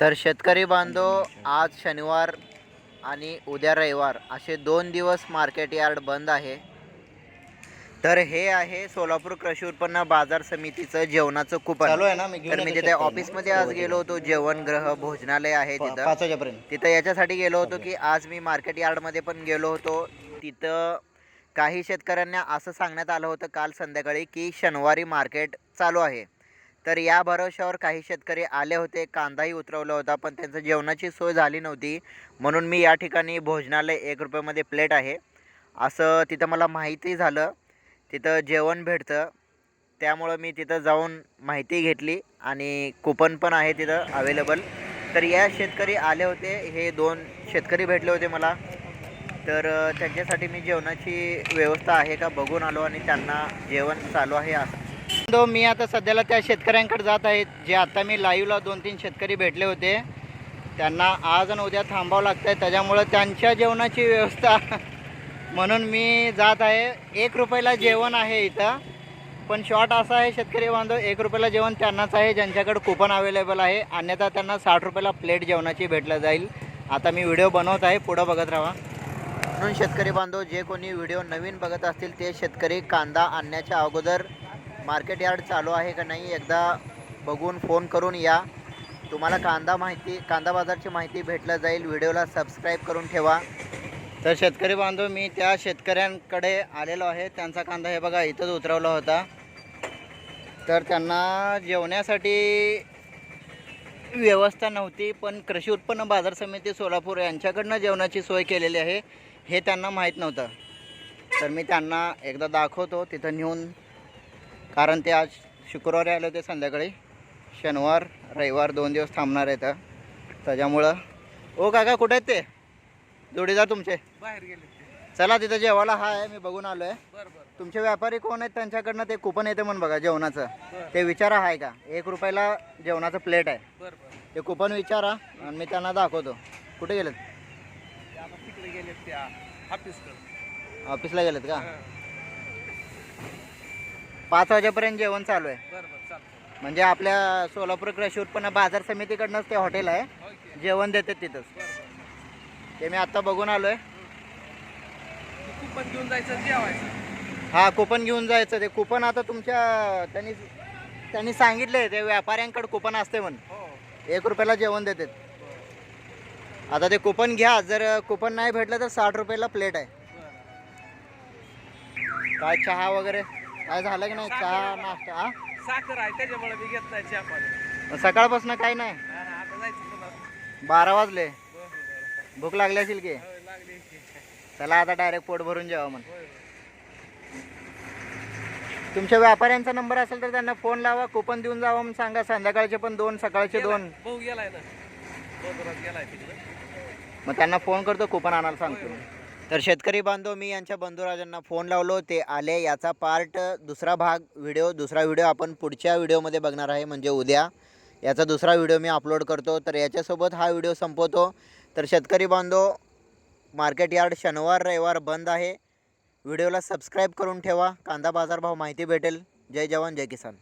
तर शेतकरी बांधव आज शनिवार आणि उद्या रविवार असे दोन दिवस मार्केट यार्ड बंद आहे. तर हे आहे सोलापूर कृषी उत्पन्न बाजार समितीचं जेवणाचं कुपन चालू आहे ना मी घेऊन तर मी येतो तिथे शेतकऱ्यांना. ऑफिसमध्ये आज गेलो होतो जेवण ग्रह भोजनालय आहे पा- तिथं. पाच वाजेपर्यंत. तिथं याच्यासाठी गेलो होतो की आज मी मार्केट यार्डमध्ये पण गेलो होतो. तिथं काही शेतकऱ्यांना असं सांगण्यात आलं होतं काल संध्याकाळी की शनिवारी मार्केट चालू आहे. तर या भरोशावर काही शेतकरी आले होते कांदाही उतरवला होता पण त्यांचं जेवणाची सोय झाली नव्हती. म्हणून मी या ठिकाणी भोजनालय एक रुपयामध्ये प्लेट आहे. असं तिथं मला माहिती झालं. तिथं जेवण भेटतं. त्यामुळं मी तिथं जाऊन माहिती घेतली आणि कुपन पण आहे तिथं अवेलेबल तर या शेतकरी आले होते. हे दोन शेतकरी भेटले होते मला. तर त्यांच्यासाठी मी जेवणाची व्यवस्था आहे का बघून आलो आणि त्यांना जेवण चालू आहे असं. तो मी आता सध्याला त्या शेतकऱ्यांकडे जात आहेत जे आता मी लाईव्हला दोन तीन शेतकरी भेटले होते. त्यांना आज आणि उद्या थांबावं लागतं आहे त्याच्यामुळं त्यांच्या जेवणाची व्यवस्था म्हणून मी जात आहे. एक रुपयाला जेवण आहे इथं पण शॉर्ट असा आहे शेतकरी बांधव एक रुपयाला जेवण त्यांनाच आहे ज्यांच्याकडे कुपन अवेलेबल आहे. अन्यथा त्यांना साठ रुपयाला प्लेट जेवणाची भेटलं जाईल. आता मी व्हिडिओ बनवत आहे पुढं बघत राहा. म्हणून शेतकरी बांधव जे कोणी व्हिडिओ नवीन बघत असतील ते शेतकरी कांदा आणण्याच्या अगोदर मार्केट यार्ड चालू आहे का नाही एकदा बघून फोन करून या. तुम्हाला कांदा माहिती कांदा बाजारची माहिती भेटलं जाईल. व्हिडिओला सबस्क्राईब करून ठेवा. तर शेतकरी बांधव मी त्या शेतकऱ्यांकडे आलेलो आहे. त्यांचा कांदा हे बघा इथंच उतरवला होता. तर त्यांना जेवण्यासाठी व्यवस्था नव्हती पण कृषी उत्पन्न बाजार समिती सोलापूर यांच्याकडनं जेवणाची सोय केलेली आहे. हे त्यांना माहीत नव्हतं. तर मी त्यांना एकदा दाखवतो तिथं नेऊन कारण ते आज शुक्रवारी आले होते संध्याकाळी. शनिवार रविवार दोन दिवस थांबणार आहेत. त्याच्यामुळं ओ काका कुठे आहेत ते? जोडीदार तुमचे. बाहेर गेले चला तिथं जेवायला हा आहे मी बघून आलो आहे तुमचे व्यापारी कोण आहेत त्यांच्याकडनं ते कुपन येते म्हणून बघा जेवणाचं. ते विचारा आहे का? एक रुपयाला जेवणाचं प्लेट आहे. ते कुपन विचारा आणि मी त्यांना दाखवतो. कुठे गेलेत? ऑफिसला गेलेत का? पाच वाजेपर्यंत जेवण चालू आहे. बरं बरं चालतं म्हणजे आपल्या सोलापूर कृषी उत्पन्न बाजार समितीकडनंच ते हॉटेल आहे. ओके. जेवण देतात तिथंच. बरं बरं ते मी आत्ता बघून आलो आहे तू कुपन घेऊन जायचं जेवायचं. हा कुपन घेऊन जायचं. ते कुपन आता तुमच्या त्यांनी त्यांनी सांगितले ते व्यापाऱ्यांकडे कुपन असते म्हणून. हो. एक रुपयाला जेवण देतात. आता ते कुपन घ्या. जर कुपन नाही भेटलं तर साठ रुपयाला प्लेट आहे. बरं. काय चहा वगैरे? काय झालं की नाही? चहा नाश्ता हा? साखर आहे त्याच्यामुळे मी घेत नाही चहा पाणी. सकाळपासून काय नाही? हा, हा, आता जायचं तुला बारा वाजले. बरं बरं भूक लागली असेल की? लागली. चला आता डायरेक्ट पोट भरून जेवा होय होय. तुमच्या व्यापाऱ्यांचा नंबर असेल तर त्यांना फोन लावा कुपन देऊन जावा म्हणून सांगा. संध्याकाळचे पण दोन सकाळचे दोन. गेलाय. भाऊ गेलाय ना. बाजारात गेलाय तिकडे. मग त्यांना फोन करतो कुपन आणायला सांगतो. मी. तर शेतकरी बांधव मी यांच्या बंधुराजांना फोन लावलो. ते आले. याचा पार्ट दुसरा भाग व्हिडिओ दुसरा व्हिडिओ आपण पुढच्या व्हिडिओमध्ये बघणार आहे म्हणजे उद्या. याचा दुसरा व्हिडिओ मी अपलोड करतो. तर याच्यासोबत हा व्हिडिओ संपवतो. तर शेतकरी बांधव मार्केट यार्ड शनिवार रविवार बंद आहे. व्हिडिओला सबस्क्राईब करून ठेवा. कांदा बाजारभाव माहिती भेटेल. जय जवान जय किसान.